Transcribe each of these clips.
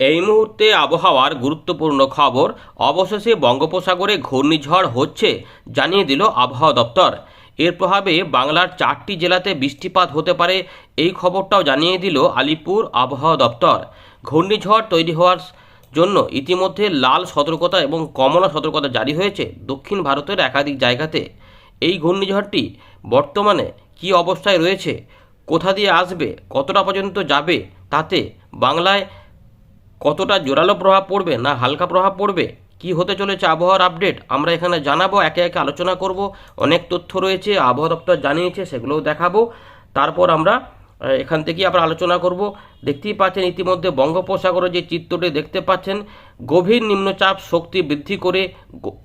এই মুহূর্তে আবহাওয়ার গুরুত্বপূর্ণ খবর, অবশেষে বঙ্গোপসাগরে ঘূর্ণিঝড় হচ্ছে, জানিয়ে দিল আবহাওয়া দপ্তর। এর প্রভাবে বাংলার চারটি জেলাতে বৃষ্টিপাত হতে পারে, এই খবরটাও জানিয়ে দিল আলিপুর আবহাওয়া দপ্তর। ঘূর্ণিঝড় তৈরি হওয়ার জন্য ইতিমধ্যে লাল সতর্কতা এবং কমলা সতর্কতা জারি হয়েছে দক্ষিণ ভারতের একাধিক জায়গাতে। এই ঘূর্ণিঝড়টি বর্তমানে কী অবস্থায় রয়েছে, কোথা দিয়ে আসবে, কতটা পর্যন্ত যাবে, তাতে বাংলায় কতটা জোরালো প্রভাব পড়বে না হালকা প্রভাব পড়বে? কি হতে চলেছে আবহাওয়ার আপডেট? আমরা এখানে জানাব, একে একে আলোচনা করব। অনেক তথ্য রয়েছে, আবহাওয়া দপ্তর জানিয়েছে, সেগুলোও দেখাবো। তারপর আমরা এখান থেকে আবার আলোচনা করব। দেখতেই পাচ্ছেন, ইতিমধ্যে বঙ্গোপসাগরে যে চিত্রটি দেখতে পাচ্ছেন, গভীর নিম্নচাপ শক্তি বৃদ্ধি করে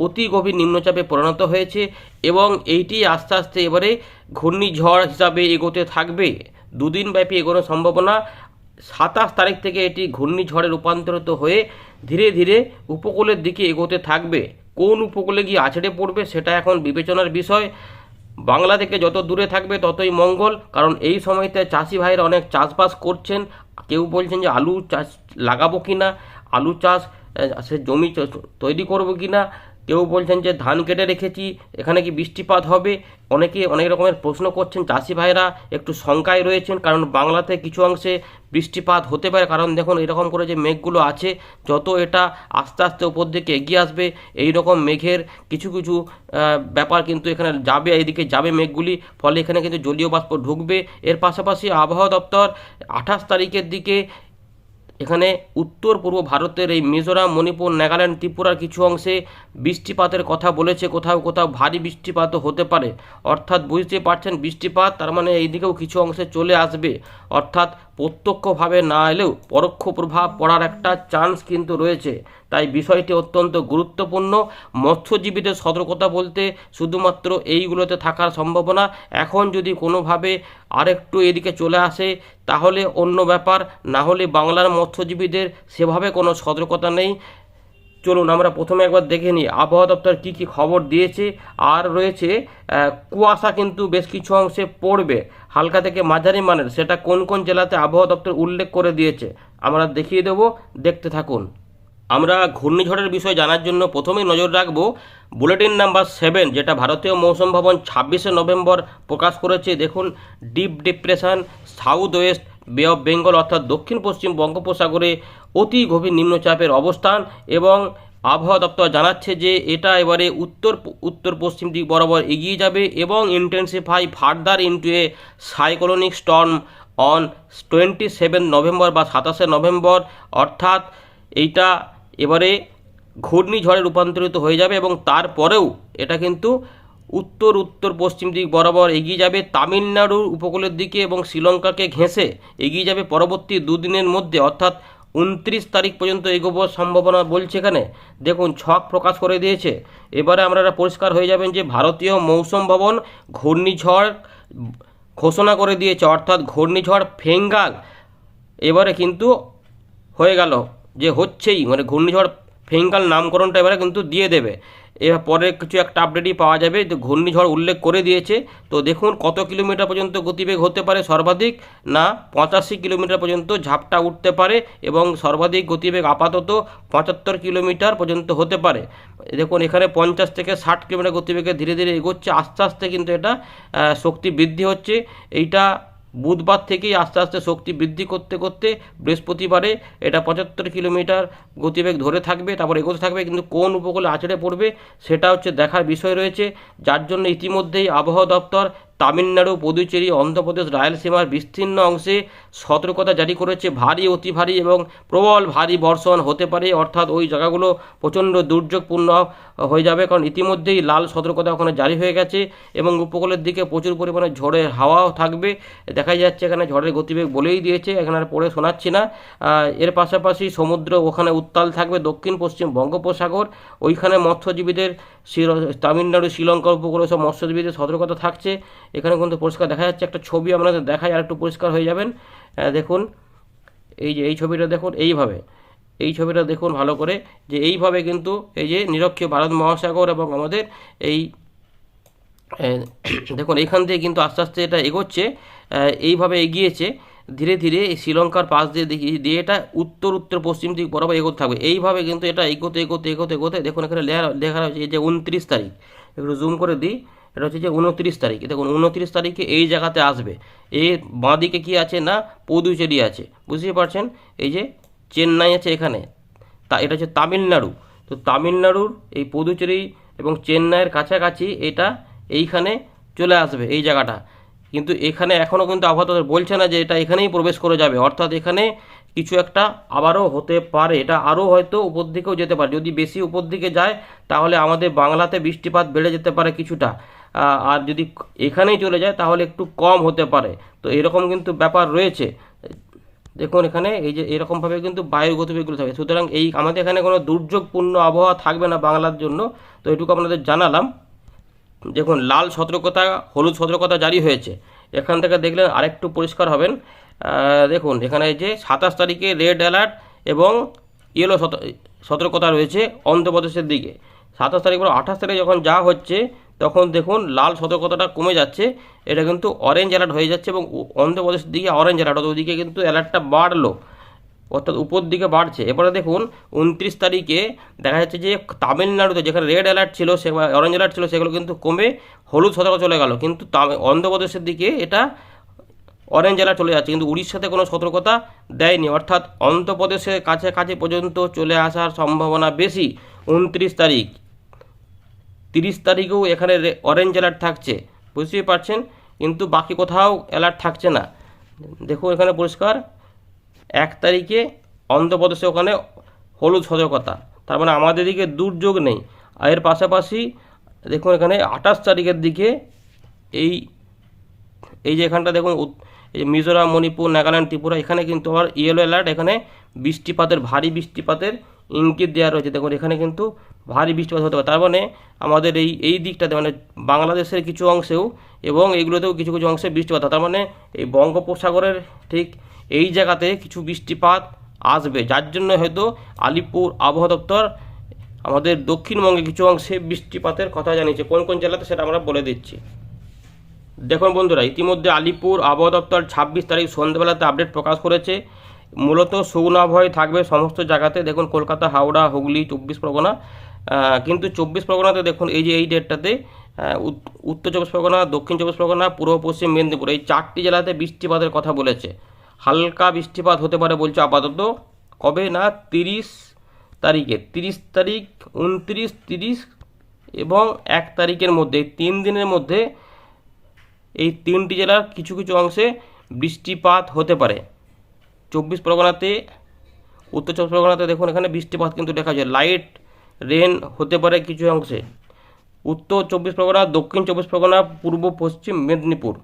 অতি গভীর নিম্নচাপে পরিণত হয়েছে এবং এইটি আস্তে আস্তে এবারে ঘূর্ণিঝড় হিসাবে এগোতে থাকবে। দুদিন ব্যাপী এগোনোর সম্ভাবনা সাতাশ তারিখ থেকে এটি ঘূর্ণিঝড়ে রূপান্তরিত হয়ে ধীরে ধীরে উপকূলের দিকে এগোতে থাকবে। কোন উপকূলে গিয়ে আছড়ে পড়বে সেটা এখন বিবেচনার বিষয়। বাংলা থেকে যত দূরে থাকবে ততই মঙ্গল, কারণ এই সময়তে চাষি ভাইরা অনেক চাষবাস করছেন। কেউ বলছেন যে আলু চাষ লাগাবো কি না আলু চাষ সে জমি তৈরি করব কি না কেউ বলছেন যে ধান কেটে রেখেছি, এখানে কি বৃষ্টিপাত হবে? অনেকে অনেক রকমের প্রশ্ন করছেন, চাষি ভাইরা একটু শঙ্কায় রয়েছেন, কারণ বাংলাতে কিছু অংশে বৃষ্টিপাত হতে পারে। কারণ দেখুন, এরকম করে যে মেঘগুলো আছে, যত এটা আস্তে আস্তে উপর দিকে এগিয়ে আসবে, এই রকম মেঘের কিছু কিছু ব্যাপার কিন্তু এখানে যাবে, এইদিকে যাবে মেঘগুলি, ফলে এখানে কিন্তু জলীয় বাষ্প ঢুকবে। এর পাশাপাশি আবহাওয়া দপ্তর আঠাশ তারিখের দিকে এখানে উত্তর পূর্ব ভারতের এই মিজোরাম, মণিপুর, নাগাল্যান্ড, ত্রিপুরার কিছু অংশে বৃষ্টিপাতের কথা বলেছে। কোথাও কোথাও ভারী বৃষ্টিপাতও হতে পারে। অর্থাৎ বুঝতে পারছেন, বৃষ্টিপাত তার মানে এইদিকেও কিছু অংশে চলে আসবে। অর্থাৎ প্রত্যক্ষভাবে না এলেও পরোক্ষ প্রভাব পড়ার একটা চান্স কিন্তু রয়েছে। তাই বিষয়টি অত্যন্ত গুরুত্বপূর্ণ। মৎস্যজীবীদের সতর্কতা বলতে শুধুমাত্র এইগুলোতে থাকার সম্ভাবনা। এখন যদি কোনোভাবে আরেকটু এদিকে চলে আসে, তাহলে অন্য ব্যাপার। না হলে বাংলার মৎস্যজীবীদের সেভাবে কোনো সতর্কতা নেই। চলুন আমরা প্রথমে একবার দেখে নিই, আবহাওয়া দপ্তর কী কী খবর দিয়েছে আর রয়েছে কুয়াশা কিন্তু বেশ কিছু অংশে পড়বে। হালকা থেকে মাঝারি মানের, সেটা কোন কোন জেলাতে আবহাওয়া দপ্তর উল্লেখ করে দিয়েছে, আমরা দেখিয়ে দেবো, দেখতে থাকুন। আমরা ঘূর্ণিঝড়ের বিষয় জানার জন্য প্রথমেই নজর রাখব, বুলেটিন নাম্বার সেভেন, যেটা ভারতীয় মৌসুম ভবন ছাব্বিশে নভেম্বর প্রকাশ করেছে, দেখুন, deep depression south west bay of Bengal অর্থাৎ দক্ষিণ পশ্চিম বঙ্গোপসাগরে অতি গভীর নিম্নচাপের অবস্থান এবং আবহাওয়া দপ্তর জানাচ্ছে যে এটা এবারে উত্তর উত্তর পশ্চিম দিক বরাবর এগিয়ে যাবে এবং intensify further into a cyclonic storm on twenty seven November বা সাতাশে নভেম্বর অর্থাৎ এইটা এবারে ঘূর্ণিঝড়ে রূপান্তরিত হয়ে যাবে এবং তারপরেও এটা কিন্তু উত্তর উত্তর, পশ্চিম দিক বরাবর এগিয়ে যাবে তামিলনাড়ুর উপকূলের দিকে এবং শ্রীলঙ্কাকে ঘেঁষে এগিয়ে যাবে পরবর্তী দুদিনের মধ্যে। অর্থাৎ উনত্রিশ তারিখ পর্যন্ত এগোবার সম্ভাবনা বলছে এখানে। দেখুন, ছক প্রকাশ করে দিয়েছে। এবারে আপনারা পরিষ্কার হয়ে যাবেন যে ভারতীয় মৌসুম ভবন ঘূর্ণিঝড় ঘোষণা করে দিয়েছে। অর্থাৎ ঘূর্ণিঝড় ফেঙ্গাল। এবারে কিন্তু হয়ে গেল যে হচ্ছেই। মানে ঘূর্ণিঝড় ফেঙ্গাল নামকরণটা এবারে কিন্তু দিয়ে দেবে। এবার পরে কিছু একটা আপডেটই পাওয়া যাবে। যে ঘূর্ণিঝড় উল্লেখ করে দিয়েছে। তো দেখুন, কত কিলোমিটার পর্যন্ত গতিবেগ হতে পারে সর্বাধিক? না, পঁচাশি কিলোমিটার পর্যন্ত ঝাপটা উঠতে পারে এবং সর্বাধিক গতিবেগ আপাতত পঁচাত্তর কিলোমিটার পর্যন্ত হতে পারে। দেখুন, এখানে পঞ্চাশ থেকে ষাট কিলোমিটার গতিবেগে ধীরে ধীরে এগোচ্ছে। আস্তে আস্তে কিন্তু এটা শক্তি বৃদ্ধি হচ্ছে। এইটা বুধবার থেকেই আস্তে আস্তে শক্তি বৃদ্ধি করতে করতে বৃহস্পতিবারে এটা পঁচাত্তর কিলোমিটার গতিবেগ ধরে থাকবে, তারপর এগোতে থাকবে, কিন্তু কোন উপকূলে আছড়ে পড়বে সেটা হচ্ছে দেখার বিষয় রয়েছে। যার জন্য ইতিমধ্যেই আবহাওয়া দপ্তর তামিলনাড়ু, পুদুচেরি, অন্ধ্রপ্রদেশ রায়লসীমার বিস্তীর্ণ অংশে সতর্কতা জারি করেছে ভারী, অতি ভারী এবং প্রবল ভারী বর্ষণ হতে পারে। অর্থাৎ ওই জায়গাগুলো প্রচণ্ড দুর্যোগপূর্ণ হয়ে যাবে কারণ ইতিমধ্যেই লাল সতর্কতা ওখানে জারি হয়ে গেছে এবং উপকূলের দিকে প্রচুর পরিমাণে ঝড়ের হাওয়াও থাকবে। দেখা যাচ্ছে এখানে ঝড়ের গতিবেগ বলেই দিয়েছে, এখানে আর পড়ে শোনাচ্ছি না। এর পাশাপাশি সমুদ্র ওখানে উত্তাল থাকবে দক্ষিণ, পশ্চিম বঙ্গোপসাগর। ওইখানে মৎস্যজীবীদের তামিলনাড়ু, শ্রীলঙ্কা উপকূলে সব মৎস্যজীবীদের সতর্কতা থাকছে। এখানে কিন্তু পরিষ্কার দেখা যাচ্ছে। একটা ছবি আপনাদের দেখায় আর একটু পরিষ্কার হয়ে যাবেন। দেখুন, এই যে, এই ছবিটা দেখুন এইভাবে। এই ছবিটা দেখুন ভালো করে, যে এইভাবে কিন্তু এই যে নিরক্ষীয় ভারত মহাসাগর এবং আমাদের এই দেখুন, এইখান থেকে কিন্তু আস্তে আস্তে এটা এগোচ্ছে। এইভাবে এগিয়েছে। ধীরে ধীরে এই শ্রীলঙ্কার পাশ দিয়ে দেখি, দিয়ে এটা উত্তর উত্তর, পশ্চিম দিক বরাবর এগোতে থাকবে। এইভাবে কিন্তু এটা এগোতে এগোতে এগোতে এগোতে দেখুন এখানে লেখা রয়েছে এই যে উনত্রিশ তারিখ। একটু জুম করে দিই, এটা হচ্ছে যে উনত্রিশ তারিখ। দেখুন, উনত্রিশ তারিখে এই জায়গাতে আসবে। এই বাঁদিকে কি আছে না পদুচেরি আছে? বুঝতেই পারছেন? এই যে চেন্নাই আছে এখানে। তা, এটা হচ্ছে তামিলনাড়ু। তো তামিলনাড়ুর এই পদুচেরি এবং চেন্নাইয়ের কাছাকাছি এটা এইখানে চলে আসবে, এই জায়গাটা। কিন্তু এখানে এখনও কিন্তু আবহাওয়া বলছে না যে এটা এখানেই প্রবেশ করে যাবে। অর্থাৎ এখানে কিছু একটা আবারও হতে পারে। এটা আরও হয়তো উপর দিকেও যেতে পারে। যদি বেশি উপর দিকে যায়, তাহলে আমাদের বাংলাতে বৃষ্টিপাত বেড়ে যেতে পারে কিছুটা। আর যদি এখানেই চলে যায়, তাহলে একটু কম হতে পারে। তো এরকম কিন্তু ব্যাপার রয়েছে। দেখুন এখানে এই যে এরকমভাবে কিন্তু বায়ুর গতিবেগগুলো থাকে। সুতরাং এই আমাদের এখানে কোনো দুর্যোগপূর্ণ আবহাওয়া থাকবে না বাংলার জন্য। তো এটুকু আপনাদের জানালাম। দেখুন, লাল সতর্কতা, হলুদ সতর্কতা জারি হয়েছে। এখান থেকে দেখলে আরেকটু পরিষ্কার হবেন। দেখুন, এখানে যে সাতাশ তারিখে রেড অ্যালার্ট এবং ইয়েলো সতর্কতা রয়েছে অন্ধ্রপ্রদেশের দিকে। সাতাশ তারিখ পর আঠাশ তারিখে যখন যা হচ্ছে, তখন দেখুন, লাল সতর্কতাটা কমে যাচ্ছে। এটা কিন্তু অরেঞ্জ অ্যালার্ট হয়ে যাচ্ছে এবং অন্ধ্রপ্রদেশের দিকে অরেঞ্জ অ্যালার্ট ওদিকে কিন্তু অ্যালার্টটা বাড়লো। অর্থাৎ উপর দিকে বাড়ছে। এরপরে দেখুন, উনত্রিশ তারিখে দেখা যাচ্ছে যে তামিলনাড়ুতে যেখানে রেড অ্যালার্ট ছিল, সে অরেঞ্জ অ্যালার্ট ছিল, সেগুলো কিন্তু কমে হলুদ সতর্ক চলে গেল। কিন্তু অন্ধ্রপ্রদেশের দিকে এটা অরেঞ্জ অ্যালার্ট চলে যাচ্ছে। কিন্তু উড়িষ্যাতে কোনো সতর্কতা দেয়নি। অর্থাৎ অন্ধ্রপ্রদেশের কাছাকাছি পর্যন্ত চলে আসার সম্ভাবনা বেশি। উনত্রিশ তারিখ। তিরিশ তারিখেও এখানে অরেঞ্জ অ্যালার্ট থাকছে। বুঝতেই পারছেন? কিন্তু বাকি কোথাও অ্যালার্ট থাকছে না। দেখুন এখানে পরিষ্কার। এক তারিখে অন্ধ্রপ্রদেশে ওখানে হলুদ সতর্কতা। তার মানে আমাদের দিকে দুর্যোগ নেই। আর এর পাশাপাশি দেখুন এখানে আঠাশ তারিখের দিকে এই এই যে এখানটা দেখুন এই মিজোরাম, মণিপুর, নাগাল্যান্ড, ত্রিপুরা, এখানে কিন্তু আবার ইয়েলো অ্যালার্ট এখানে বৃষ্টিপাতের, ভারী বৃষ্টিপাতের ইঙ্গিত দেওয়া রয়েছে। দেখুন এখানে কিন্তু ভারী বৃষ্টিপাত হতে পারে। তার মানে আমাদের এই এই দিকটাতে মানে বাংলাদেশের কিছু অংশেও এবং এইগুলোতেও কিছু কিছু অংশে বৃষ্টিপাত। তার মানে এই বঙ্গোপসাগরের ঠিক এই জায়গাতে কিছু বৃষ্টিপাত আসবে। যার জন্য হয়তো আলিপুর আবহাওয়া দপ্তর আমাদের দক্ষিণবঙ্গে কিছু অংশে বৃষ্টিপাতের কথা জানিয়েছে। কোন কোন জেলাতে সেটা আমরা বলে দিচ্ছি। দেখুন বন্ধুরা, ইতিমধ্যে আলিপুর আবহাওয়া দপ্তর ছাব্বিশ তারিখ সন্ধ্যেবেলাতে আপডেট প্রকাশ করেছে। মূলত আবহাওয়াই থাকবে সমস্ত জায়গাতে। দেখুন কলকাতা, হাওড়া, হুগলি, চব্বিশ পরগনা। কিন্তু চব্বিশ পরগনাতে দেখুন, এই যে এই ডেটটাতে উত্তর চব্বিশ পরগনা, দক্ষিণ চব্বিশ পরগনা, পূর্ব পশ্চিম মেদিনীপুর এই চারটি জেলাতে বৃষ্টিপাতের কথা বলেছে। হালকা বৃষ্টিপাত হতে পারে বলছে আপাতত। কবে না? তিরিশ তারিখে। তিরিশ তারিখ, উনত্রিশ, তিরিশ এবং এক তারিখের মধ্যে। তিন দিনের মধ্যে এই তিনটি জেলার কিছু কিছু অংশে বৃষ্টিপাত হতে পারে। চব্বিশ পরগনাতে, উত্তর চব্বিশ পরগনাতে দেখুন, এখানে বৃষ্টিপাত কিন্তু দেখা যায়। লাইট, রেন হতে পারে কিছু অংশে। উত্তর চব্বিশ পরগনা, দক্ষিণ চব্বিশ পরগনা, পূর্ব পশ্চিম মেদিনীপুর।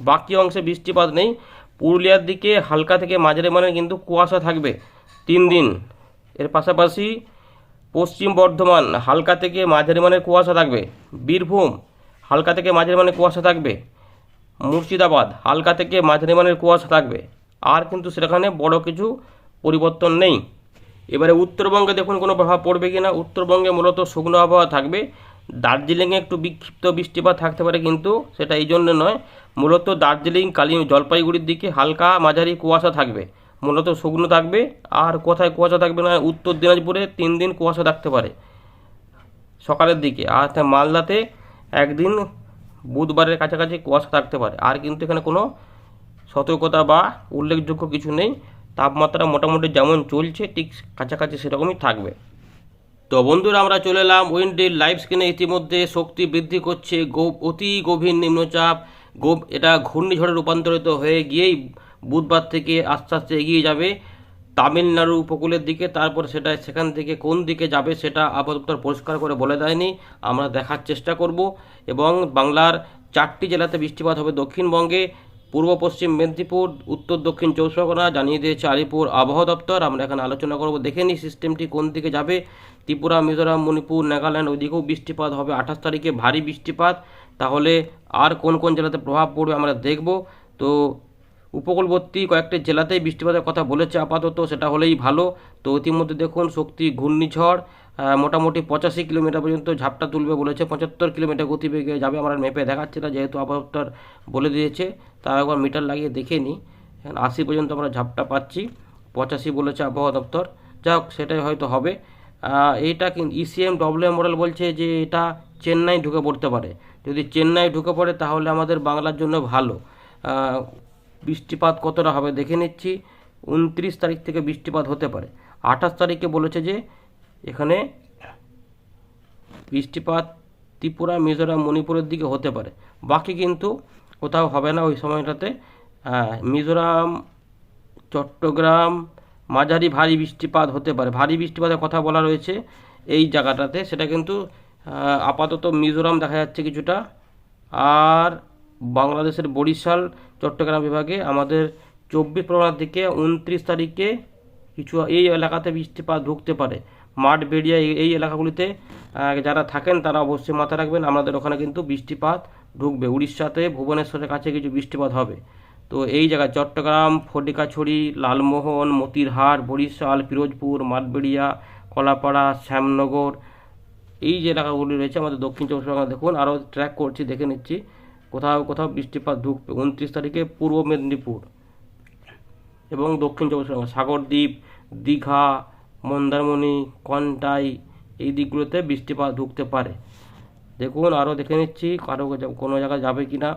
বাকি অংশে বৃষ্টিপাত নেই। পুরুলিয়ার দিকে হালকা থেকে মাঝারি মানের কিন্তু কুয়াশা থাকবে তিন দিন। এর পাশাপাশি পশ্চিম বর্ধমান হালকা থেকে মাঝারি মানের কুয়াশা থাকবে। বীরভূম হালকা থেকে মাঝারি মানের কুয়াশা থাকবে। মুর্শিদাবাদ হালকা থেকে মাঝারি মানের কুয়াশা থাকবে। আর কিন্তু সেখানে বড় কিছু পরিবর্তন নেই। এবারে উত্তরবঙ্গে দেখুন কোনো প্রভাব পড়বে কি না উত্তরবঙ্গে মূলত শুকনো আবহাওয়া থাকবে। দার্জিলিংয়ে একটু বিক্ষিপ্ত বৃষ্টিপাত থাকতে পারে কিন্তু সেটা এই জন্য নয়। মূলত দার্জিলিং কালি জলপাইগুড়ির দিকে হালকা মাঝারি কুয়াশা থাকবে। মূলত শুকনো থাকবে আর কোথায় কুয়াশা থাকবে না উত্তর দিনাজপুরে তিন দিন কুয়াশা থাকতে পারে সকালের দিকে। আর মালদাতে একদিন বুধবারের কাছাকাছি কুয়াশা থাকতে পারে। আর কিন্তু এখানে কোনো সতর্কতা বা উল্লেখযোগ্য কিছু নেই। তাপমাত্রা মোটামুটি যেমন চলছে, ঠিক কাছাকাছি সেরকমই থাকবে। তো বন্ধুরা, আমরা চলে এলাম উইন্ডের লাইভ স্ক্রিনে ইতিমধ্যে শক্তি বৃদ্ধি করছে অতি গভীর নিম্নচাপ। গো এটা ঘূর্ণিঝড়ে রূপান্তরিত হয়ে গিয়েই বুধবার থেকে আস্তে আস্তে এগিয়ে যাবে তামিলনাড়ু উপকূলের দিকে। তারপর সেটা সেখান থেকে কোন দিকে যাবে সেটা আপাতত পরিষ্কার করে বলে দেয়নি। আমরা দেখার চেষ্টা করব। এবং বাংলার চারটি জেলাতে বৃষ্টিপাত হবে দক্ষিণবঙ্গে। পূর্ব পশ্চিম মেদিনীপুর, উত্তর দক্ষিণ পরগনা জানিয়ে দিয়েছে আলিপুর আবহাওয়া দপ্তর। আমরা এখানে আলোচনা করব, দেখে নিই সিস্টেমটি কোন দিকে যাবে। ত্রিপুরা, মিজোরাম, মণিপুর, নাগাল্যান্ড, ওইদিকেও বৃষ্টিপাত হবে। আঠাশ তারিখে ভারী বৃষ্টিপাত। তাহলে আর কোন কোন জেলাতে প্রভাব পড়বে আমরা দেখব। তো উপকূলবর্তী কয়েকটি জেলাতেই বৃষ্টিপাতের কথা বলেছে আপাতত, সেটা হলেই ভালো। তো ইতিমধ্যে দেখুন, শক্তি ঘূর্ণিঝড় মোটামুটি পঁচাশি কিলোমিটার পর্যন্ত ঝাপটা তুলবে বলেছে। পঁচাত্তর কিলোমিটার গতিবেগে যাবে আমরা মেপে দেখাচ্ছি না, যেহেতু আবহাওয়ার বলে দিয়েছে তা একবার মিটার লাগিয়ে দেখে নিই আশি পর্যন্ত আমরা ঝাপটা পাচ্ছি, পঁচাশি বলেছে আবহাওয়া দপ্তর। যাই হোক, সেটাই হয়তো হবে। এইটা ইসিএম ডব্লিউ মডেল বলছে যে এটা চেন্নাই ঢুকে পড়তে পারে। যদি চেন্নাই ঢুকে পড়ে, তাহলে আমাদের বাংলার জন্য ভালো। বৃষ্টিপাত কতটা হবে দেখে নিচ্ছি। উনত্রিশ তারিখ থেকে বৃষ্টিপাত হতে পারে। আঠাশ তারিখে বলেছে যে এখানে বৃষ্টিপাত ত্রিপুরা, মিজোরাম, মণিপুরের দিকে হতে পারে। বাকি কিন্তু কোথাও হবে না ওই সময়টাতে। মিজোরাম, চট্টগ্রাম, মাঝারি ভারী বৃষ্টিপাত হতে পারে। ভারী বৃষ্টিপাতের কথা বলা রয়েছে এই জায়গাটাতে। সেটা কিন্তু আপাতত মিজোরাম দেখা যাচ্ছে কিছুটা। আর বাংলাদেশের বরিশাল, চট্টগ্রাম বিভাগে আমাদের চব্বিশ পরগনার দিকে উনত্রিশ তারিখে কিছু এই এলাকাতে বৃষ্টিপাত ঢুকতে পারে। মাঠ বেরিয়া এই- এলাকাগুলিতে যারা থাকেন তারা অবশ্যই মাথায় রাখবেন, আমাদের ওখানে কিন্তু বৃষ্টিপাত ঢুকবে। উড়িষ্যাতে, ভুবনেশ্বরের কাছে কিছু বৃষ্টিপাত হবে। তো এই জায়গায় চট্টগ্রাম, ফটিকাছড়ি, লালমোহন, মতিরহাট, বরিশাল, পিরোজপুর, মাঠবেড়িয়া, কলাপাড়া, শ্যামনগর, এই যে এলাকাগুলি রয়েছে আমাদের দক্ষিণ চব্বিশ পরগনা দেখুন, আরও ট্র্যাক করছি, দেখে নিচ্ছি, কোথাও কোথাও বৃষ্টিপাত ঢুকবে। উনত্রিশ তারিখে পূর্ব মেদিনীপুর এবং দক্ষিণ চব্বিশ পরগনা, সাগরদ্বীপ, দীঘা মন্দারমণি, কন্টাই, এই দিকগুলোতে বৃষ্টিপাত ঢুকতে পারে। দেখুন, আরও দেখে নিচ্ছি, কারও কোনো জায়গায় যাবে কি না।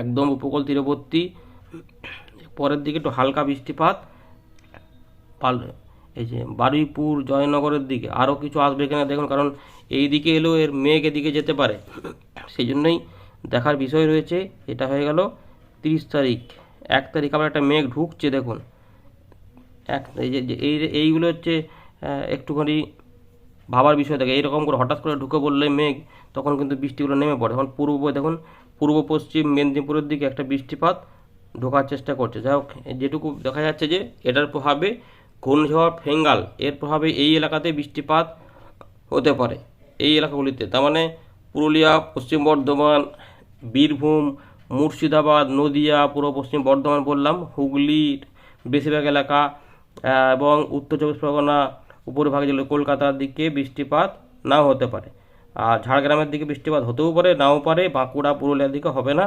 একদম উপকূল তীরবর্তী। পরের দিকে একটু হালকা বৃষ্টিপাত। পাল, এই যে বারুইপুর, জয়নগরের দিকে আরও কিছু আসবে কিনা দেখুন, কারণ এই দিকে এলেও এর মেঘ এদিকে যেতে পারে। সেই জন্যই দেখার বিষয় রয়েছে, এটা হয়ে গেল তিরিশ তারিখ। এক তারিখ আবার একটা মেঘ ঢুকছে, দেখুন। এক, এই এইগুলো হচ্ছে একটুখানি ভাবার বিষয় থাকে। এইরকম করে হঠাৎ করে ঢুকে পড়লে মেঘ, তখন কিন্তু বৃষ্টিগুলো নেমে পড়ে। এখন পূর্ব, দেখুন, পূর্ব, পশ্চিম, মেদিনীপুরের দিকে একটা বৃষ্টিপাত ঢোকার চেষ্টা করছে। যাই হোক, যেটুকু দেখা যাচ্ছে যে, এটার প্রভাবে ঘূর্ণিঝড় ফেঙ্গাল, এর প্রভাবে এই এলাকাতে বৃষ্টিপাত হতে পারে, এই এলাকাগুলিতে। তার মানে পুরুলিয়া, পশ্চিম বর্ধমান, বীরভূম, মুর্শিদাবাদ, নদিয়া, পূর্ব, পশ্চিম বর্ধমান বললাম, হুগলির বেশিরভাগ এলাকা এবং উত্তর চব্বিশ পরগনা উপরভাগে যেগুলো কলকাতার দিকে বৃষ্টিপাত নাও হতে পারে। আর ঝাড়গ্রামের দিকে বৃষ্টিপাত হতেও পারে, নাও পারে, বাঁকুড়া, পুরুলিয়ার দিকে হবে না।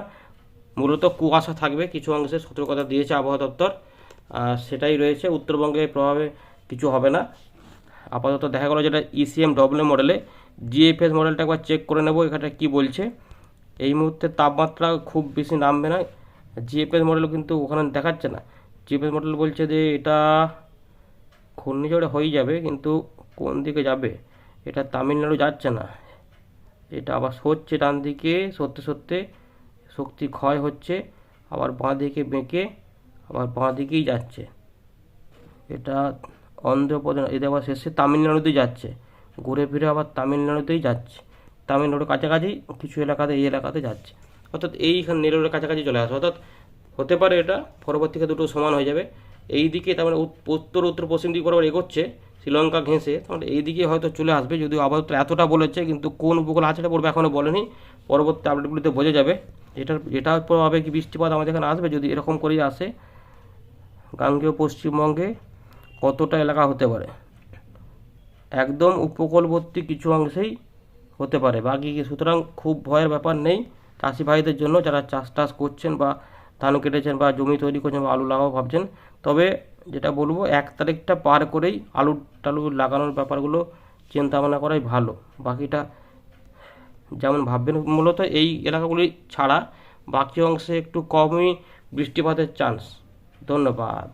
মূলত কুয়াশা থাকবে, কিছু অংশে সতর্কতা দিয়েছে আবহাওয়া দপ্তর। সেটাই রয়েছে উত্তরবঙ্গের প্রভাবে কিছু হবে না। আপাতত দেখা গেলো যেটা ইসিএম ডব্লিউ মডেলে জিএফএস মডেলটা একবার চেক করে নেব এখানে কি বলছে। এই মুহূর্তে তাপমাত্রা খুব বেশি নামবে না। জিএফএস মডেল কিন্তু ওখানে দেখাচ্ছে না। জিএফএস মডেল বলছে যে এটা ঘূর্ণিঝড়ে হয়ে যাবে, কিন্তু কোন দিকে যাবে? এটা তামিলনাড়ু যাচ্ছে না। এটা আবার সরছে ডান দিকে সরতে সরতে শক্তি ক্ষয় হচ্ছে, আবার বাঁ দিকে বেঁকে আবার বাঁ দিকেই যাচ্ছে। এটা অন্ধ্রপ্রদেশ এটা আবার শেষে তামিলনাড়ুতেই যাচ্ছে। ঘুরে ফিরে আবার তামিলনাড়ুতেই যাচ্ছে। তামিলনাড়ুর কাছাকাছি কিছু এলাকাতে, এই এলাকাতে যাচ্ছে। অর্থাৎ এইখানে নেলোরের কাছাকাছি চলে আসে। অর্থাৎ হতে পারে এটা পরবর্তীতে দুটো সমান হয়ে যাবে। এই দিকে তার মানে উত্তর উত্তর, পশ্চিম দিক বরাবর এগোচ্ছে, শ্রীলঙ্কা ঘেঁষে। তাহলে এই দিকে হয়তো চলে আসবে, যদিও আপাতত এতটা বলেছে, কিন্তু কোন উপকূল আছড়ে পড়বে এখনও বলেনি। পরবর্তী আপডেটগুলিতে বোঝা যাবে। এটার এটার প্রভাবে কি বৃষ্টিপাত আমাদের এখানে আসবে, যদি এরকম করেই আসে, গাঙ্গেয় পশ্চিমবঙ্গে কতটা এলাকা হতে পারে? একদম উপকূলবর্তী কিছু অংশেই হতে পারে। বাকি সুতরাং খুব ভয়ের ব্যাপার নেই। চাষি ভাইদের জন্য যারা চাষ টাস করছেন বা ধান কেটেছেন বা জমি তৈরি করছেন বা আলু লাগাবো ভাবছেন, তবে যেটা বলব এক তারিখটা পার করেই আলু টালু লাগানোর ব্যাপারগুলো চিন্তা ভাবনা করাই ভালো। বাকিটা যেমন ভাববেন, মূলত এই এলাকাগুলি ছাড়া বাকি অংশে একটু কমই বৃষ্টিপাতের চান্স ধন্যবাদ।